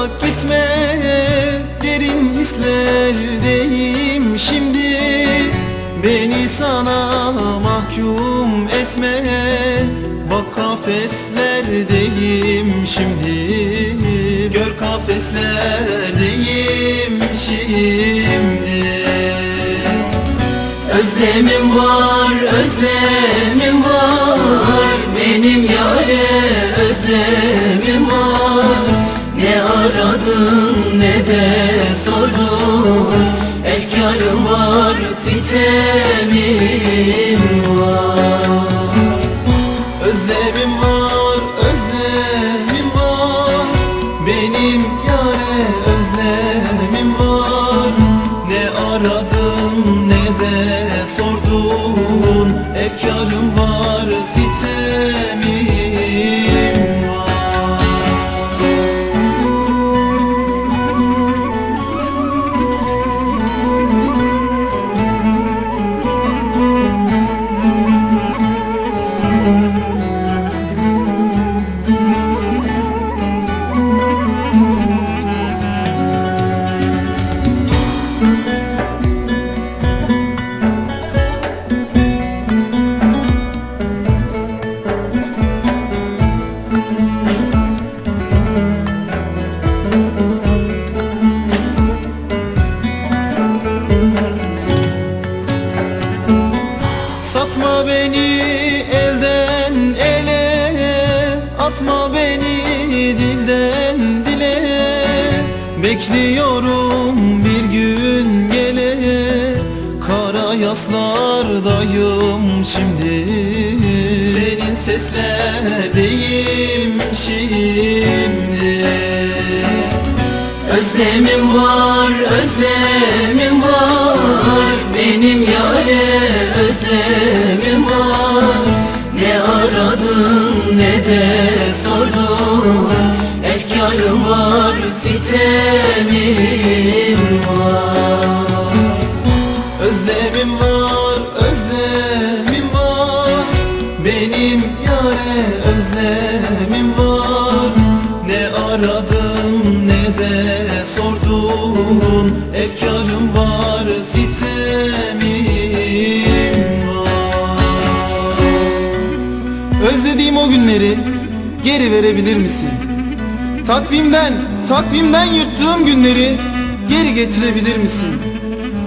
uzak gitme Derin hislerdeyim şimdi. Beni sana mahkum etme Bak kafeslerdeyim şimdi. Gör kafeslerdeyim şimdi. Özlemim var, özlemim var. De sordun Efkarım var, sitemim var. Özlemim var, özlemim var. Benim yare özlemim var. Ne aradın ne de sordun. Efkarım var, sitemim Beni elden ele Atma beni dilden dile. Bekliyorum bir gün gele Kara yaslardayım şimdi. Senin seslerdeyim şimdi. Özlemim var, özlemim var. Benim yare özlemim sitemim var. Özlemim var, özlemim var. Benim yare özlemim var. Ne aradın ne de sordun. Efkarım var, sitemim var. Özlediğim o günleri geri verebilir misin? Takvimden, takvimden yırttığım günleri geri getirebilir misin?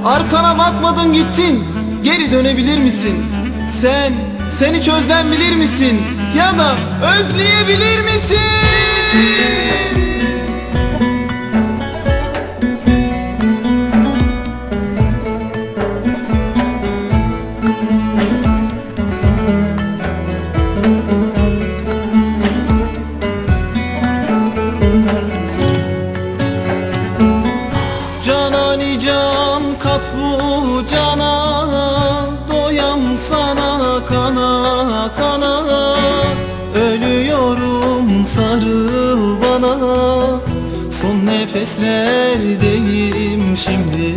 Arkana bakmadın gittin, geri dönebilir misin? Sen, sen hiç özlenbilir misin? Ya da özleyebilir misin? Sana kana kana. Ölüyorum sarıl bana. Son nefeslerdeyim şimdi.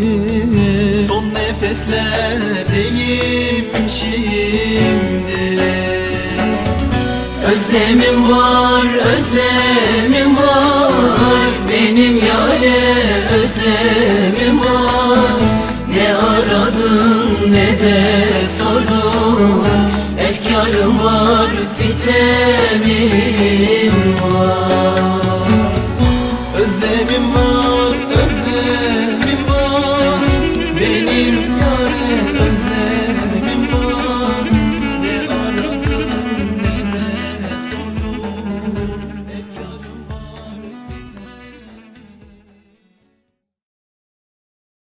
Son nefeslerdeyim şimdi. Özlemim var, özlemim var. Benim yare özlemim var. Ne aradın ne de yolunda Efkarım var, sitemim var. Özlemim var, özlemim